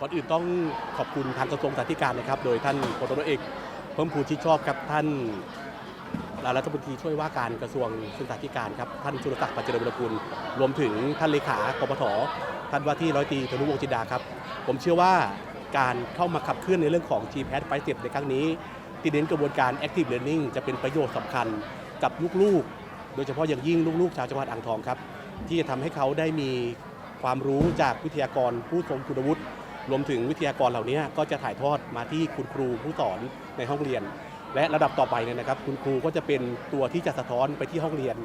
ก่อนอื่นต้องขอบคุณทางกระทรวงสาธารณสุขนะครับ โดยท่านพลตำรวจเอกเพิ่มพูชิดชอบครับท่านรัฐมนตรีช่วยว่าการกระทรวงศึกษาธิการครับท่านสุรศักดิ์ปัจเจริญวิรกุลรวมถึงท่านเลขากปทท่านว่าที่ร้อยตรีธนุวงศ์จินดาครับ ผมเชื่อว่าการเข้ามาขับเคลื่อนในเรื่องของ g p a d ไฟเในครั้งนี้ที่เน้นกระบวนการ Active Learning จะเป็นประโยชน์สำคัญกับลูกๆ โดยเฉพาะอย่างยิ่งลูกๆ ชาวจังหวัดอ่างทองครับ ที่จะทำให้เขาได้มีความรู้จากวิทยากรผู้ทรงคุณวุฒิ รวมถึงวิทยากรเหล่านี้ก็จะถ่ายทอดมาที่คุณครูผู้สอนในห้องเรียน และระดับต่อไปเนี่ยนะครับ คุณครูก็จะเป็นตัวที่จะสะท้อนไปที่ห้องเรียน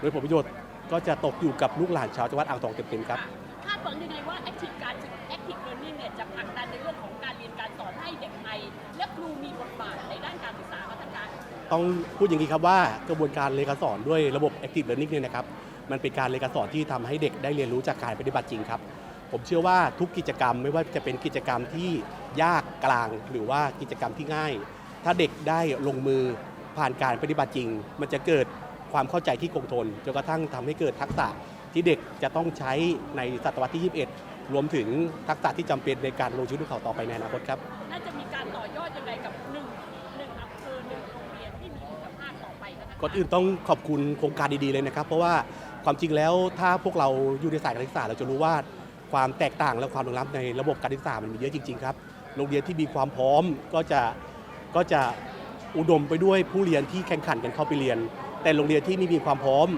โดยผลประโยชน์ก็จะตกอยู่กับลูกหลานชาวจังหวัดอ่างทองเต็มๆครับคาดหวังยังไงว่า Active การ Active Learning เนี่ยจะผลักดันในเรื่องของการเรียนการสอนให้เด็กไทย และครูมีบทบาทในด้านการศึกษาพัฒนาต้องพูดอย่างนี้ครับว่ากระบวนการเรียนการสอนด้วยระบบ Active Learning เนี่ยนะครับมันเป็นการเรียนการสอนที่ทำให้เด็กได้เรียนรู้จากการปฏิบัติจริงครับ ผมเชื่อว่าทุกกิจกรรมไม่ว่าจะเป็นกิจกรรมที่ยากกลางหรือว่ากิจกรรมที่ง่าย ถ้าเด็กได้ลงมือผ่านการปฏิบัติจริง มันจะเกิดความเข้าใจที่คงทนจนกระทั่งทำให้เกิดทักษะที่เด็กจะต้องใช้ในศตวรรษที่ 21 รวมถึงทักษะที่จำเป็นในการลงชีวิตของเขาต่อไปในอนาคตครับ น่าจะมีการต่อยอดยังไงกับหนึ่งหนึ่งอำเภอหนึ่งโรงเรียนที่มีคุณภาพต่อไปนะคะก่อนอื่นต้องขอบคุณโครงการดีๆเลยนะครับ เพราะว่าความจริงแล้วถ้าพวกเราอยู่ในสายการศึกษาเราจะรู้ว่า ความแตกต่างและความเหลื่อมล้ำในระบบการศึกษามันมีเยอะจริง ๆ ครับ โรงเรียนที่มีความพร้อมก็จะก็จะอุดมไปด้วยผู้เรียนที่แข่งขันกันเข้าไปเรียน แต่โรงเรียนที่ไม่มีความพร้อม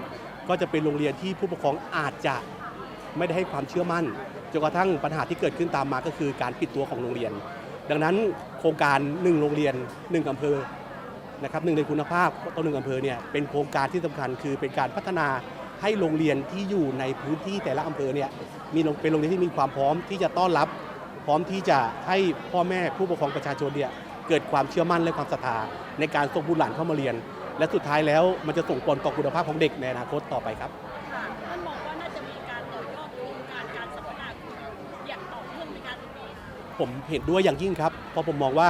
ก็จะเป็นโรงเรียนที่ผู้ปกครองอาจจะไม่ได้ให้ความเชื่อมั่นจนกระทั่งปัญหาที่เกิดขึ้นตามมาก็คือการปิดตัวของโรงเรียน ดังนั้นโครงการหนึ่งโรงเรียนหนึ่งอำเภอนะครับหนึ่งในคุณภาพต้นหนึ่งอำเภอเนี่ยเป็นโครงการที่สำคัญคือเป็นการพัฒนา ให้โรงเรียนที่อยู่ในพื้นที่แต่ละอำเภอเนี่ยมีโรงเป็นโรงเรียนที่มีความพร้อมที่จะต้อนรับ พร้อมที่จะให้พ่อแม่ผู้ปกครองประชาชนเนี่ยเกิดความเชื่อมั่นและความศรัทธาในการส่งบุตรหลานเข้ามาเรียน และสุดท้ายแล้วมันจะส่งผลต่อคุณภาพของเด็กในอนาคตต่อไปครับค่ะท่านมองว่าน่าจะมีการต่อยอดโครงการการสัมมนาครูอย่างต่อเนื่องในการตรงนี้ผมเห็นด้วยอย่างยิ่งครับเพราะผมมองว่า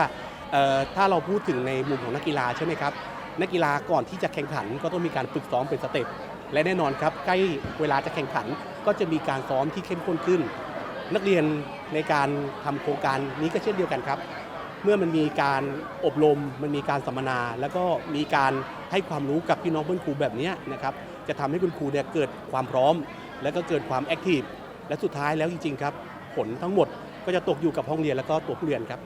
เอ่อถ้าเราพูดถึงในมุมของนักกีฬาใช่ไหมครับนักกีฬาก่อนที่จะแข่งขันก็ต้องมีการฝึกซ้อมเป็นสเต็ป และแน่นอนครับใกล้เวลาจะแข่งขันก็จะมีการซ้อมที่เข้มข้นขึ้น นักเรียนในการทำโครงการนี้ก็เช่นเดียวกันครับ เมื่อมันมีการอบรมมันมีการสัมมนา แล้วก็มีการให้ความรู้กับพี่น้องเพื่อนครูแบบนี้นะครับจะทำให้คุณครูเนี่ยเกิดความพร้อม และก็เกิดความแอคทีฟและสุดท้ายแล้วจริงๆครับ ผลทั้งหมดก็จะตกอยู่กับห้องเรียนแล้วก็ตัวผู้เรียนครับ